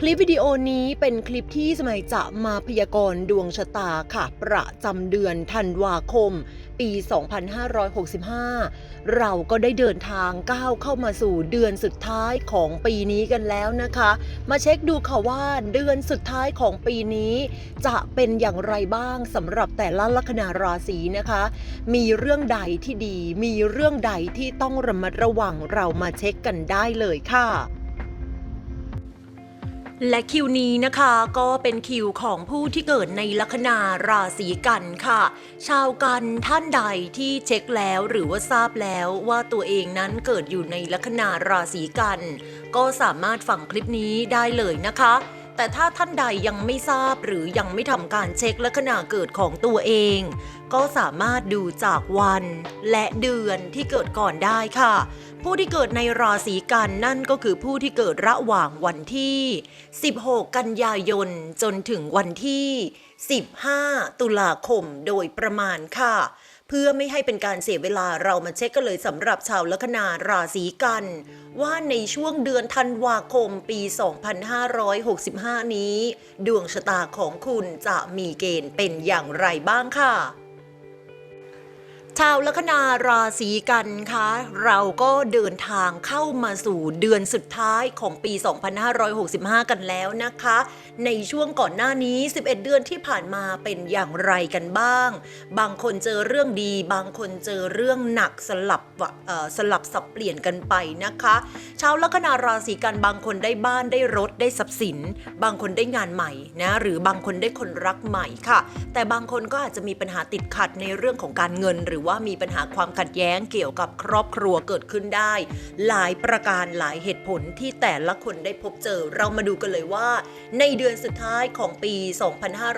คลิปวิดีโอนี้เป็นคลิปที่สมัยจะมาพยากรณ์ดวงชะตาค่ะ ประจำเดือนธันวาคม ปี 2565 เราก็ได้เดินทางก้าวเข้ามาสู่เดือนสุดท้ายของปีนี้กันแล้วนะคะ มาเช็คดูค่ะว่าเดือนสุดท้ายของปีนี้ จะเป็นอย่างไรบ้างสำหรับแต่ละลัคนาราศีนะคะ มีเรื่องใดที่ดี มีเรื่องใดที่ต้องระมัดระวังเรามาเช็คกันได้เลยค่ะ และคิวนี้นะคะก็เป็นคิวของผู้ที่เกิดในลัคนาราศีกันค่ะ ชาวกันท่านใดที่เช็คแล้วหรือว่าทราบแล้วว่าตัวเองนั้นเกิดอยู่ในลัคนาราศีกัน ก็สามารถฟังคลิปนี้ได้เลยนะคะ แต่ถ้าท่านใดยังไม่ทราบหรือยังไม่ทำการเช็คลัคนาเกิดของตัวเอง ก็สามารถดูจากวันและเดือนที่เกิดก่อนได้ค่ะ ผู้ที่เกิดในราศีกันนั่นก็คือผู้ที่เกิดระหว่างวันที่ 16 กันยายนจนถึงวันที่ 15 ตุลาคมโดยประมาณค่ะ เพื่อไม่ให้เป็นการเสียเวลาเรามาเช็คกันเลยสำหรับชาวลัคนาราศีกัน ว่าในช่วงเดือนธันวาคมปี 2565 นี้ ดวงชะตาของคุณจะมีเกณฑ์เป็นอย่างไรบ้างค่ะชาวลัคนาราศีกันคะเราก็เดินทางเข้ามาสู่เดือนสุดท้ายของปี 2565 กันแล้วนะคะ ในช่วงก่อนหน้านี้ 11 เดือนที่ผ่านมาเป็นอย่างไรกันบ้าง บางคนเจอเรื่องดี บางคนเจอเรื่องหนักสลับสลับสับเปลี่ยนกันไปนะคะชาวลัคนาราศีกันบางคนได้บ้านได้รถได้ทรัพย์สิน บางคนได้งานใหม่นะหรือบางคนได้คนรักใหม่ค่ะ แต่บางคนก็อาจจะมีปัญหาติดขัดในเรื่องของการเงิน หรือว่ามีปัญหาความขัดแย้งเกี่ยวกับครอบครัวเกิดขึ้นได้ หลายประการหลายเหตุผลที่แต่ละคนได้พบเจอเรามาดูกันเลยว่า ในเดือนือนสุดท้ายของปี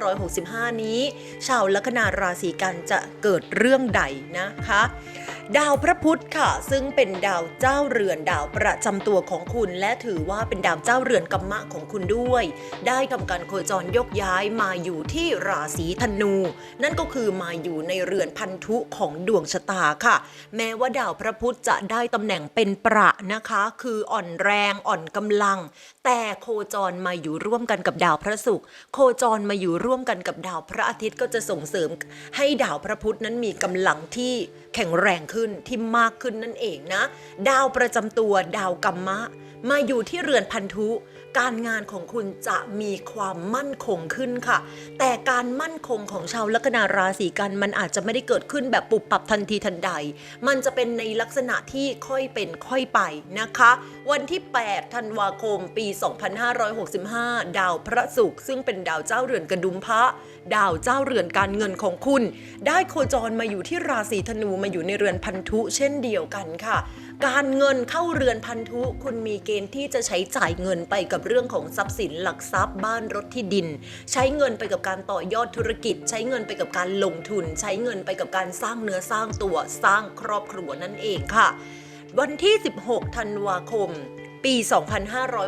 2565 นี้ ชาวลัคนาราศีกันจะเกิดเรื่องใดนะคะ ดาวพระพุธค่ะ ซึ่งเป็นดาวเจ้าเรือนดาวประจำตัวของคุณ และถือว่าเป็นดาวเจ้าเรือนกัมมะของคุณด้วย ได้ทำการโคจรยกย้ายมาอยู่ที่ราศีธนู นั่นก็คือมาอยู่ในเรือนพันธุของดวงชะตาค่ะ แม้ว่าดาวพระพุธจะได้ตำแหน่งเป็นประนะคะ คืออ่อนแรงอ่อนกำลัง แต่โคจรมาอยู่ร่วมกันกับดาวพระศุกร์โคจรมาอยู่ร่วมกันกับดาวพระอาทิตย์ก็จะส่งเสริม ให้ดาวพระพุธนั้นมีกำลังที่ แข็งแรงขึ้นที่มากขึ้นนั่นเองนะ ดาวประจำตัวดาวกัมมะ มาอยู่ที่เรือนพันธุ การงานของคุณจะมีความมั่นคงขึ้นค่ะ แต่การมั่นคงของชาวลัคนาราศีกันมันอาจจะไม่ได้เกิดขึ้นแบบปุบปับทันทีทันใด มันจะเป็นในลักษณะที่ค่อยเป็นค่อยไปนะคะ วันที่ 8 ธันวาคม ปี 2565 ดาวพระศุกร์ซึ่งเป็นดาวเจ้าเรือนกระดุมพระ ดาวเจ้าเรือนการเงินของคุณ ได้โคจรมาอยู่ที่ราศีธนูมาอยู่ในเรือนพันธุเช่นเดียวกันค่ะ การเงินเข้าเรือนพันธุคุณมีเกณฑ์ที่จะใช้จ่ายเงินไปกับเรื่องของทรัพย์สินหลักทรัพย์บ้านรถที่ดิน ใช้เงินไปกับการต่อยอดธุรกิจ ใช้เงินไปกับการลงทุน ใช้เงินไปกับการสร้างเนื้อสร้างตัวสร้างครอบครัวนั่นเองค่ะ วันที่ 16 ธันวาคมปี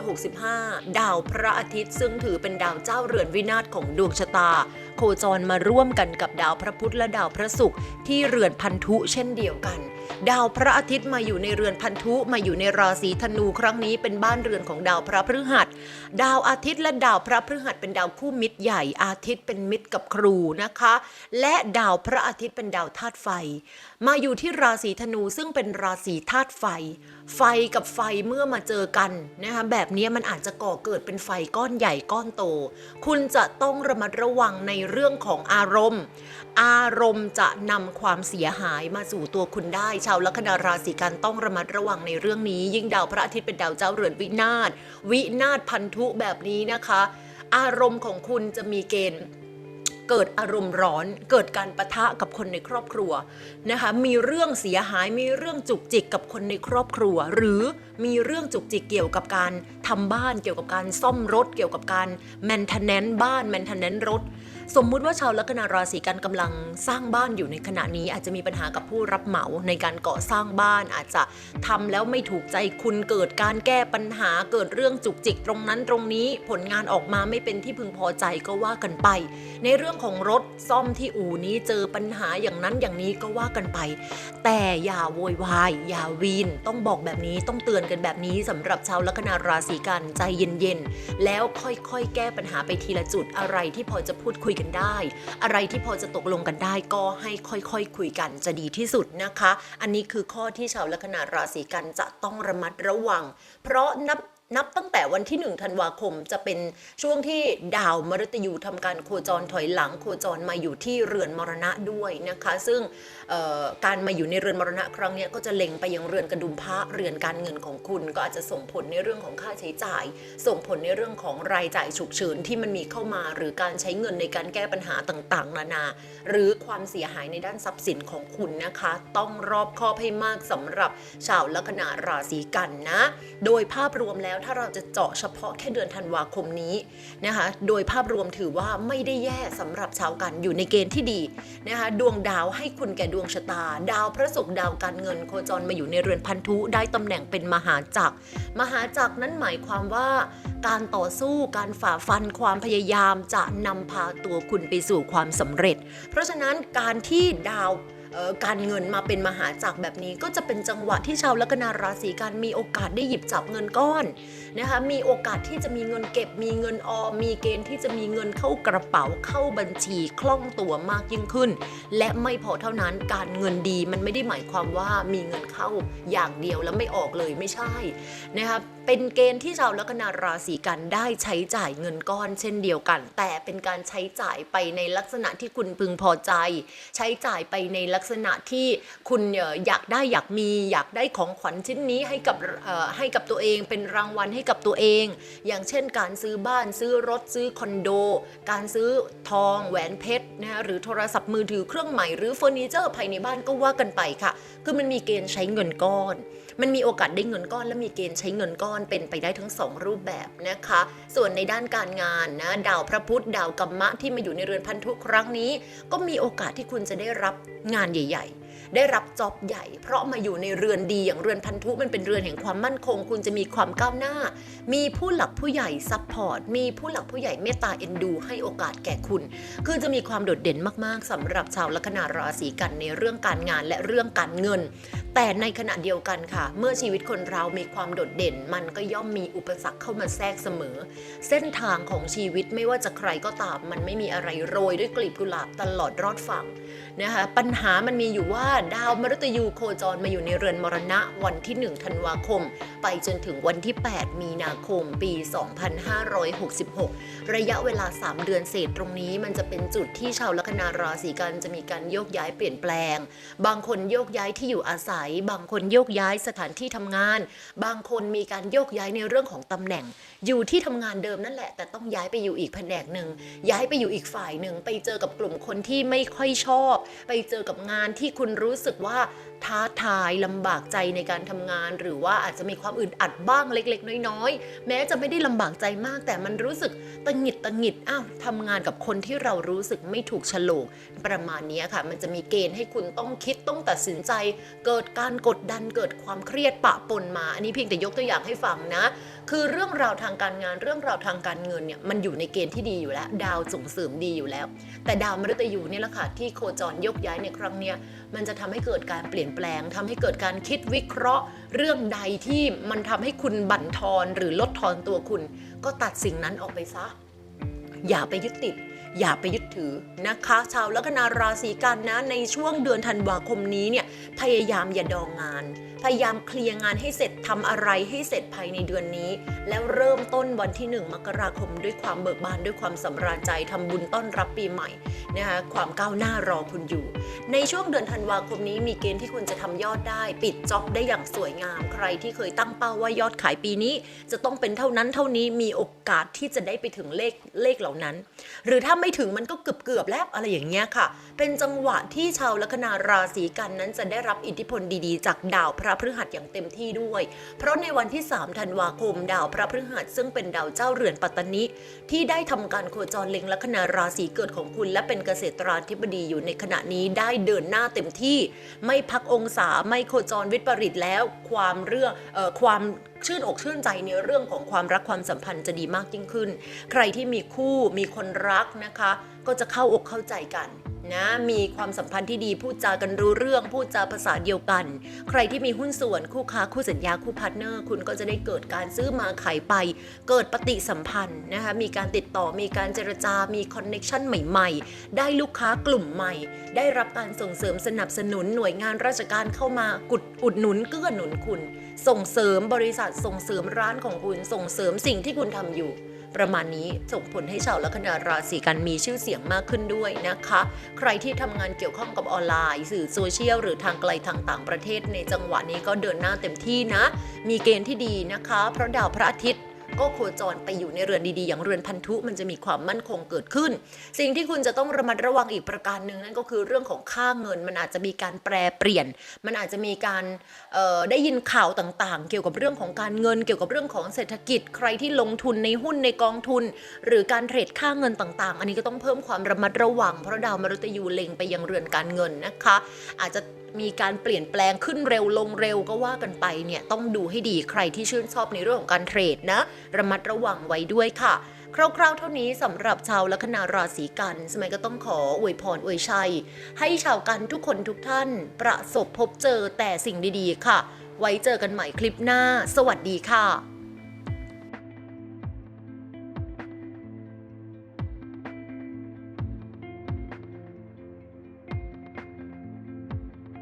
2565 ดาวพระอาทิตย์ซึ่งถือเป็นดาวเจ้าเรือนวินาศของดวงชะตา คจรมาร่วมกันกับดาวพระพุธและดาวพระศุกร์ที่เรือนพันธุเช่นเดียวกัน ดาวพระอาทิตย์มาอยู่ในเรือนพันธุมาอยู่ในราศีธนูครั้งนี้เป็นบ้านเรือนของดาวพระพฤหัส ดาวอาทิตย์และดาวพระพฤหัสเป็นดาวคู่มิตรใหญ่อาทิตย์เป็นมิตรกับครูนะคะ และดาวพระอาทิตย์เป็นดาวธาตุไฟ มาอยู่ที่ราศีธนูซึ่งเป็นราศีธาตุไฟ ไฟกับไฟเมื่อมาเจอกันนะคะแบบนี้มันอาจจะก่อเกิดเป็นไฟก้อนใหญ่ก้อนโต คุณจะต้องระมัดระวังในเรื่องของอารมณ์ อารมณ์จะนำความเสียหายมาสู่ตัวคุณได้ ชาวลัคนาราศีกันต้องระมัดระวังในเรื่องนี้ ยิ่งดาวพระอาทิตย์เป็นดาวเจ้าเรือนวินาศวินาศพันธุแบบนี้นะคะ อารมณ์ของคุณจะมีเกณฑ์ เกิดอารมณ์ร้อน เกิดการประทะกับคนในครอบครัวนะคะ มีเรื่องเสียหาย มีเรื่องจุกจิกกับคนในครอบครัว หรือมีเรื่องจุกจิกเกี่ยวกับการทำบ้าน เกี่ยวกับการซ่อมรถ เกี่ยวกับการแมนเทนแนนบ้านแมนเทนแนนรถ สมมุติว่าชาวลัคนาราศีกันกำลังสร้างบ้านอยู่ในขณะนี้อาจจะมีปัญหากับผู้รับเหมาในการก่อสร้างบ้าน อาจจะทำแล้วไม่ถูกใจคุณเกิดการแก้ปัญหาเกิดเรื่องจุกจิกตรงนั้นตรงนี้ผลงานออกมาไม่เป็นที่พึงพอใจก็ว่ากันไป ในเรื่องของรถซ่อมที่อู่นี้เจอปัญหาอย่างนั้นอย่างนี้ก็ว่ากันไป แต่อย่าโวยวายอย่าวีนต้องบอกแบบนี้ต้องเตือนกันแบบนี้สำหรับชาวลัคนาราศีกันใจเย็นๆแล้วค่อยๆ แก้ปัญหาไปทีละจุดอะไรที่พอจะพูดคุยกันได้ อะไรที่พอจะตกลงกันได้ก็ให้ค่อยๆคุยกันจะดีที่สุดนะคะ อันนี้คือข้อที่ชาวลัคนาราศีกันจะต้องระมัดระวัง เพราะนับ นับตั้งแต่วันที่ 1 ธันวาคมจะเป็นช่วงที่ดาวมฤตยูทำการโคจรถอยหลังโคจรมาอยู่ที่เรือนมรณะด้วยนะคะ ซึ่งการมาอยู่ในเรือนมรณะครั้งนี้ก็จะเล็งไปยังเรือนกระดุมพระเรือนการเงินของคุณ ก็อาจจะส่งผลในเรื่องของค่าใช้จ่าย ส่งผลในเรื่องของรายจ่ายฉุกเฉินที่มันมีเข้ามาหรือการใช้เงินในการแก้ปัญหาต่างๆ นานา หรือความเสียหายในด้านทรัพย์สินของคุณนะคะ ต้องรอบคอบให้มากสำหรับชาวลัคนาราศีกันนะ โดยภาพรวมแล้วถ้าเราจะเจาะเฉพาะแค่เดือนธันวาคมนี้นะคะ โดยภาพรวมถือว่าไม่ได้แย่สำหรับชาวกันอยู่ในเกณฑ์ที่ดีนะคะ ดวงดาวให้คุณแก่ดวงชะตา ดาวพระศุกร์ดาวการเงิน โคจรมาอยู่ในเรือนพันธุได้ตำแหน่งเป็นมหาจักร มหาจักรนั้นหมายความว่าการต่อสู้การฝ่าฟันความพยายามจะนำพาตัวคุณไปสู่ความสำเร็จ เพราะฉะนั้นการที่ดาว การเงินมาเป็นมหาจักรแบบนี้ ก็จะเป็นจังหวะที่ชาวลัคนาราศีกันมีโอกาสได้หยิบจับเงินก้อนนะคะมีโอกาสที่จะมีเงินเก็บ มีเงินออมมีเกณฑ์ที่จะมีเงินเข้ากระเป๋าเข้าบัญชีคล่องตัวมากยิ่งขึ้น และไม่พอเท่านั้นการเงินดีมันไม่ได้หมายความว่ามีเงินเข้าอย่างเดียวแล้วไม่ออกเลยไม่ใช่นะคะเป็นเกณฑ์ที่ชาวลัคนาราศีกันได้ใช้จ่ายเงินก้อน เช่นเดียวกัน แต่เป็นการใช้จ่ายไปในลักษณะที่คุณพึงพอใจ ใช้จ่ายไปในลัักษณะที่คุณอยากได้อยากมี อยากได้ของขวัญชิ้นนี้ให้กับให้กับตัวเองเป็นรางวัลให้กับตัวเอง อย่างเช่นการซื้อบ้านซื้อรถซื้อคอนโด การซื้อทองแหวนเพชรนะฮะหรือโทรศัพท์มือถือเครื่องใหม่หรือเฟอร์นิเจอร์ภายในบ้านก็ว่ากันไปค่ะคือมันมีเกณฑ์ใช้เงินก้อน มันมีโอกาสได้เงินก้อน และมีเกณฑ์ใช้เงินก้อนเป็นไปได้ทั้งสองรูปแบบนะคะ ส่วนในด้านการงานนะดาวพระพุธดาวกัมมะที่มาอยู่ในเรือนพันธุครั้งนี้ ก็มีโอกาสที่คุณจะได้รับงานใหญ่ ๆ ได้รับจ็อบใหญ่ เพราะมาอยู่ในเรือนดีอย่างเรือนพันธุมันเป็นเรือนแห่งความมั่นคง คุณจะมีความก้าวหน้า มีผู้หลักผู้ใหญ่ซัพพอร์ต มีผู้หลักผู้ใหญ่เมตตาเอ็นดู ให้โอกาสแก่คุณ คือจะมีความโดดเด่นมากๆสำหรับชาวลัคนาราศีกันในเรื่องการงานและเรื่องการเงินแต่ในขณะเดียวกันค่ะ เมื่อชีวิตคนเรามีความโดดเด่น มันก็ย่อมมีอุปสรรคเข้ามาแทรกเสมอ เส้นทางของชีวิตไม่ว่าจะใครก็ตาม มันไม่มีอะไรโรยด้วยกลีบกุหลาบตลอดรอดฝั่งนะคะปัญหามันมีอยู่ว่าดาวมฤตยูโคจรมาอยู่ในเรือนมรณะวันที่ 1 ธันวาคม ไปจนถึงวันที่ 8 มีนาคม ปี 2566 ระยะเวลา 3 เดือนเศษตรงนี้มันจะเป็นจุดที่ชาวลัคนาราศีกันจะมีการโยกย้ายเปลี่ยนแปลง บางคนโยกย้ายที่อยู่อาศัยบางคนโยกย้ายสถานที่ทำงาน บางคนมีการโยกย้ายในเรื่องของตำแหน่ง อยู่ที่ทำงานเดิมนั่นแหละ แต่ต้องย้ายไปอยู่อีกแผนกหนึ่งย้ายไปอยู่อีกฝ่ายหนึ่งไปเจอกับกลุ่มคนที่ไม่ค่อยชอบ ไปเจอกับงานที่คุณรู้สึกว่าท้าทายลำบากใจในการทำงาน หรือว่าอาจจะมีความอึดอัดบ้างเล็ก ๆ น้อยๆ แม้จะไม่ได้ลำบากใจมาก แต่มันรู้สึกตังหงิดตังหงิดอ้าวทำงานกับคนที่เรารู้สึกไม่ถูกโฉลกประมาณนี้ค่ะ มันจะมีเกณฑ์ให้คุณต้องคิดต้องตัดสินใจ เกิดการกดดันเกิดความเครียดปะปนมา อันนี้เพียงแต่ยกตัวอย่างให้ฟังนะ คือเรื่องราวทางการงานเรื่องราวทางการเงินเนี่ยมันอยู่ในเกณฑ์ที่ดีอยู่แล้ว ดาวส่งเสริมดีอยู่แล้ว แต่ดาวมฤตยูเนี่ยแหละค่ะที่โคจรยกย้ายในครั้งเนี้ยมันจะทำให้เกิดการเปลี่ยนแปลงทำให้เกิดการคิดวิเคราะห์ เรื่องใดที่มันทำให้คุณบั่นทอนหรือลดทอนตัวคุณ ก็ตัดสิ่งนั้นออกไปซะอย่าไปยึดติด อย่าไปยึดถือนะคะ ชาวลัคนาราศีกันนะในช่วงเดือนธันวาคมนี้เนี่ยพยายามอย่าดองงาน พยายามเคลียร์งานให้เสร็จทำอะไรให้เสร็จภายในเดือนนี้ แล้วเริ่มต้นวันที่ 1 มกราคม ด้วยความเบิกบานด้วยความสำราญใจทำบุญต้อนรับปีใหม่นะคะความก้าวหน้ารอคุณอยู่ ในช่วงเดือนธันวาคมนี้มีเกณฑ์ที่คุณจะทำยอดได้ ปิดจ็อบได้อย่างสวยงาม ใครที่เคยตั้งเป้าว่ายอดขายปีนี้ จะต้องเป็นเท่านั้นเท่านี้มีโอกาสที่จะได้ไปถึงเลขเลขเหล่านั้น หรือถ้าไม่ถึงมันก็เกือบเกือบๆแล้วอะไรอย่างเงี้ยค่ะ เป็นจังหวะที่ชาวลัคนาราศีกันนั้นจะได้รับอิทธิพลดีๆ จากดาวพระพฤหัสอย่างเต็มที่ด้วย เพราะในวันที่ 3 ธันวาคม ดาวพระพฤหัสซึ่งเป็นดาวเจ้าเรือนปัตตนิ ที่ได้ทำการโคจรเล็งลัคนาราศีเกิดของคุณ และเป็นเกษตราธิบดีอยู่ในขณะนี้ได้เดินหน้าเต็มที่ ไม่พักองศาไม่โคจรวิปริตแล้ว ความเรื่องออความชื่นอกชื่นใจในเรื่องของความรักความสัมพันธ์จะดีมากยิ่งขึ้น ใครที่มีคู่มีคนรักนะคะ ก็จะเข้าอกเข้าใจกัน นะมีความสัมพันธ์ที่ดีพูดจากันรู้เรื่องพูดจาภาษาเดียวกัน ใครที่มีหุ้นส่วนคู่ค้าคู่สัญญาคู่พาร์ทเนอร์ คุณก็จะได้เกิดการซื้อมาขายไป เกิดปฏิสัมพันธ์นะคะมีการติดต่อมีการเจรจามีคอนเน็ชันใหม่ๆ ได้ลูกค้ากลุ่มใหม่ ได้รับการส่งเสริมสนับสนุนหน่วยงานราชการเข้ามากุดอุดหนุนเกื้อหนุนคุณ ส่งเสริมบริษัทส่งเสริมร้านของคุณส่งเสริมสิ่งที่คุณทำอยู่ ประมาณนี้ส่งผลให้ชาวลัคนาราศีกันมีชื่อเสียงมากขึ้นด้วยนะคะ ใครที่ทำงานเกี่ยวข้องกับออนไลน์ สื่อโซเชียลหรือทางไกลทางต่างประเทศในจังหวะนี้ก็เดินหน้าเต็มที่นะ มีเกณฑ์ที่ดีนะคะ เพราะดาวพระอาทิตย์ ก็โคจรไปอยู่ในเรือนดีๆ อย่างเรือนพันธุมันจะมีความมั่นคงเกิดขึ้น สิ่งที่คุณจะต้องระมัดระวังอีกประการหนึ่งนั่นก็คือเรื่องของค่าเงิน มันอาจจะมีการแปรเปลี่ยน มันอาจจะมีการได้ยินข่าวต่างๆ เกี่ยวกับเรื่องของการเงิน เกี่ยวกับเรื่องของเศรษฐกิจ ใครที่ลงทุนในหุ้นในกองทุน หรือการเทรดค่าเงินต่างๆ อันนี้ก็ต้องเพิ่มความระมัดระวังเพราะดาวมฤตยูเล็งไปยังเรือนการเงินนะคะ อาจจะมีการเปลี่ยนแปลงขึ้นเร็วลงเร็วก็ว่ากันไปเนี่ยต้องดูให้ดีใครที่ชื่นชอบในเรื่องของการเทรดนะ ระมัดระวังไว้ด้วยค่ะคร่าวๆ เท่านี้สำหรับชาวลัคนาราศีกัน สมัยก็ต้องขออวยพรอวยชัย ให้ชาวกันทุกคนทุกท่าน ประสบพบเจอแต่สิ่งดีๆ ค่ะ ไว้เจอกันใหม่คลิปหน้า สวัสดีค่ะ